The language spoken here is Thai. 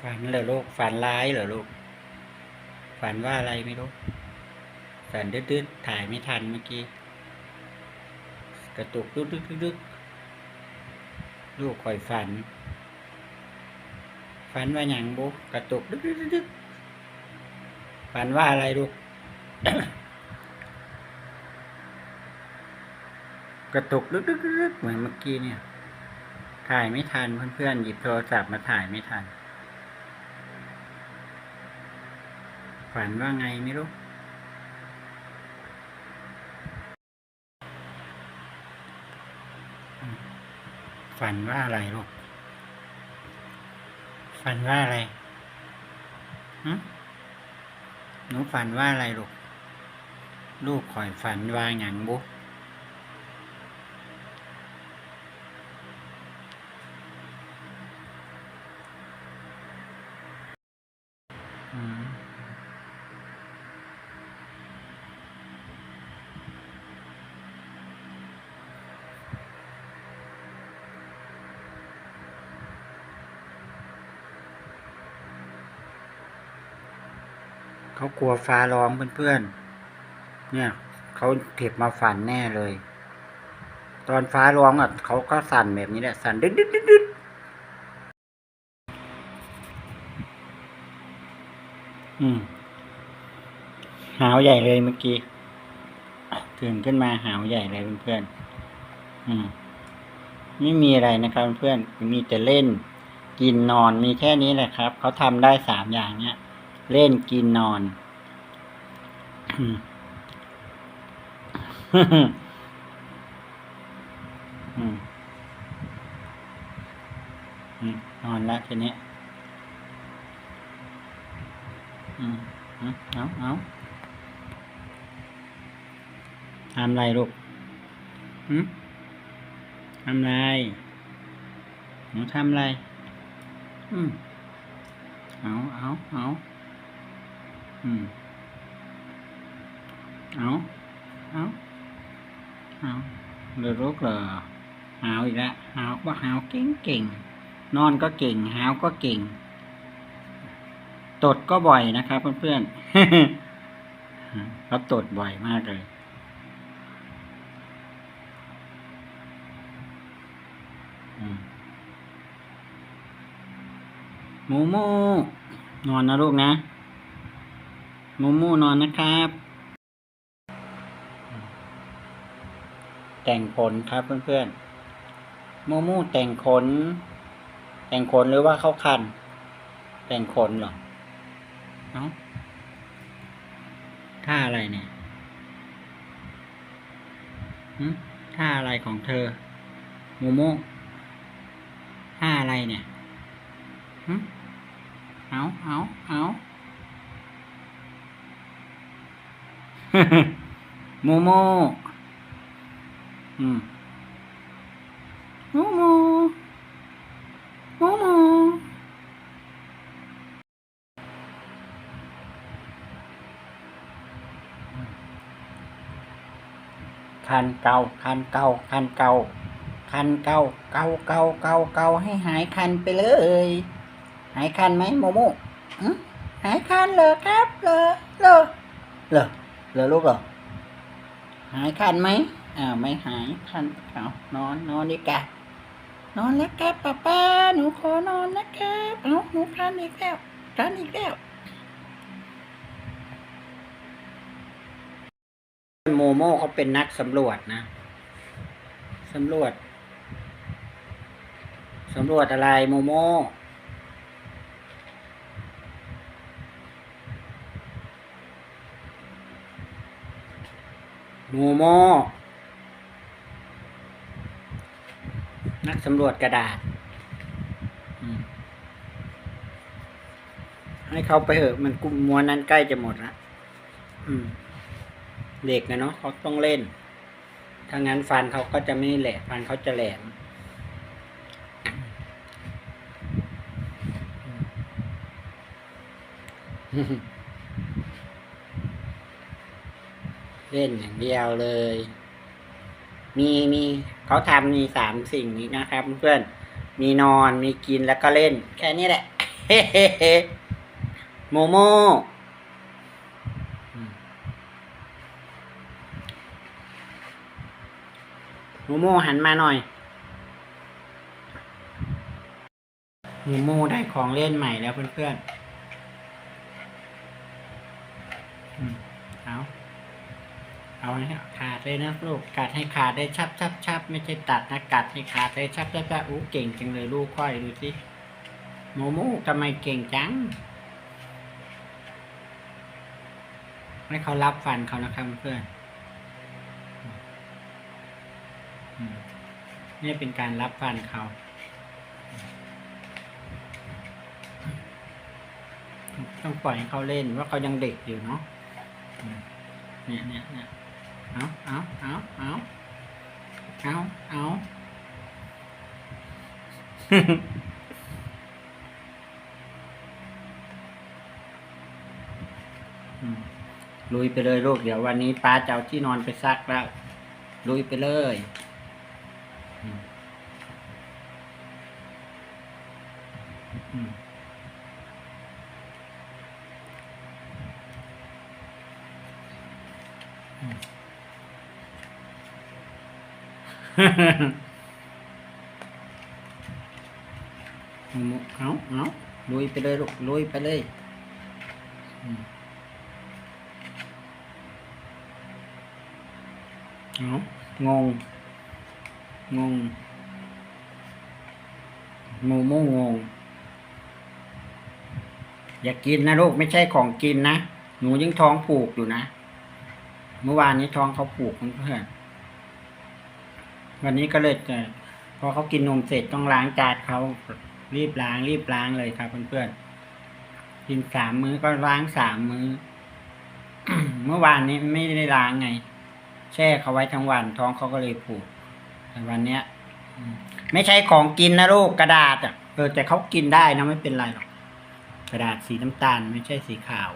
ฝันเหรอลูก ฝันร้ายเหรอลูก ฝันว่าอะไรไม่รู้ ฝันดืดๆถ่ายไม่ทันเมื่อกี้ กระตุกดึกดึกดึกดึกลูกคอยฝัน ฝันว่าอย่างบุกระตุกดึกดึกดึกดึกฝันว่าอะไรลูก กระตุกดึกดึกดึกดึกเหมือนเมื่อกี้เนี่ย ถ่ายไม่ทันเพื่อนๆหยิบโทรศัพท์มาถ่ายไม่ทัน ฝันว่าไงไม่รู้ฝันว่าอะไรลูก ฝันว่าอะไรหึหนูฝันว่าอะไรลูก ลูกคอยฝันว่าอย่างบุ๊ เขากลัวฟ้าร้องเพื่อนๆ เนี่ยเขาเก็บมาฝันแน่เลย ตอนฟ้าร้องอะเขาก็สั่นแบบนี้แหละ สั่นดึ๊ดดึ๊ดดึ๊ดอืม หาวใหญ่เลยเมื่อกี้ตื่นขึ้นมาหาวใหญ่เลยเพื่อนๆ อืม ไม่มีอะไรนะครับเพื่อน มีแต่เล่น กินนอนมีแค่นี้แหละครับ เขาทำได้สามอย่างเนี้ย เล่นกินนอน นอนแล้วทีนี้เอาเอาทำอะไรลูกทำอะไรหนูทำอะไร อืมเอาเอาเอา อืม เอาเอาเอาเรือรุกเหรอหาวอีกแล้วหาวว่าหาวเก่งเก่ง นอนก็เก่ง หาวก็เก่ง ตดก็บ่อยนะครับเพื่อนๆเขาตดบ่อยมากเลยมหมูมูนอนนะลูกนะ มูมูนอนนะครับ แต่งขนครับเพื่อนๆมูมูแต่งขน แต่งขนหรือว่าเข้าคัน แต่งขนเหรอเอ้าท่าอะไรเนี่ยท่าอะไรของเธอมูมูท่าอะไรเนี่ยเอาเอาเอา โมโม อืม โมโม โมโม คันเก่า คันเก่า คันเก่า คันเก่า เก่าเก่าเก่าเก่าให้หายคันไปเลย หายคันไหมโมโมหึหายคันเหรอครับ เหรอ เหรอ เหรอ เหรอลูกเหรอหายคันไหมอ่าไม่หายคันเอานอนนอนดีกว่านอนแล้วครับป้าป้าหนูขอนอนนะครับเอาหนูคันอีกแล้วคันอีกแล้วโมโม่เขาเป็นนักสำรวจนะสำรวจสำรวจอะไรโมโม่ โมโมนักสำรวจกระดาษ ให้เขาไปเถอะ มันกุมมวนนั้นใกล้จะหมดละเด็กนะเนาะเขาต้องเล่น ถ้างั้นฟันเขาก็จะไม่แหลมฟันเขาจะแหลม ล่นอย่างเดียวเลย มีมีเขาทำมีสามสิ่งนี้นะครับ เพื่อนมีนอนมีกินแล้วก็เล่น แค่นี้แหละโมโมโมโมหันมาหน่อยโมโมได้ของเล่นใหม่แล้วเพื่อนๆอืมเอา เอาให้ขาดเลยนะลูกกัดให้ขาดได้ชับชับชับไม่ใช่ตัดนะกัดให้ขาดเลยชับชับชับอู้เก่งจังเลยลูกค่อยดูสิโมโมทำไมเก่งจังให้เขารับฟันเขานะครับเพื่อนนี่เป็นการรับฟันเขาต้องปล่อยให้เขาเล่นว่าเขายังเด็กอยู่เนาะเนี่ยเนี่ยเนี่ย เอาเอาเอาเอาเอาเอาลุยไปเลยลูก เดี๋ยววันนี้ป้าจะเอาที่นอนไปซักแล้ว ลุยไปเลยอืม เอาเอาลุยไปเลยลูกลุยไปเลยเอางง งงโมโมงง อย่ากินนะลูกไม่ใช่ของกินนะ หนูยังท้องผูกอยู่นะ เมื่อวานนี้ท้องเขาผูกเพื่อน วันนี้ก็เลยจะพอเขากินนมเสร็จต้องล้างจานเขารีบล้างรีบล้างเลยครับเพื่อนๆกินสามมื้อก็ล้างสามมื้อเมื่อวานนี้ไม่ได้ล้างไง แช่เขาไว้ทั้งวัน ท้องเขาก็เลยผูกแต่วันเนี้ยไม่ใช่ของกินนะลูกกระดาษอะเออแต่เขากินได้นะไม่เป็นไรหรอกกระดาษสีน้ำตาลไม่ใช่สีขาว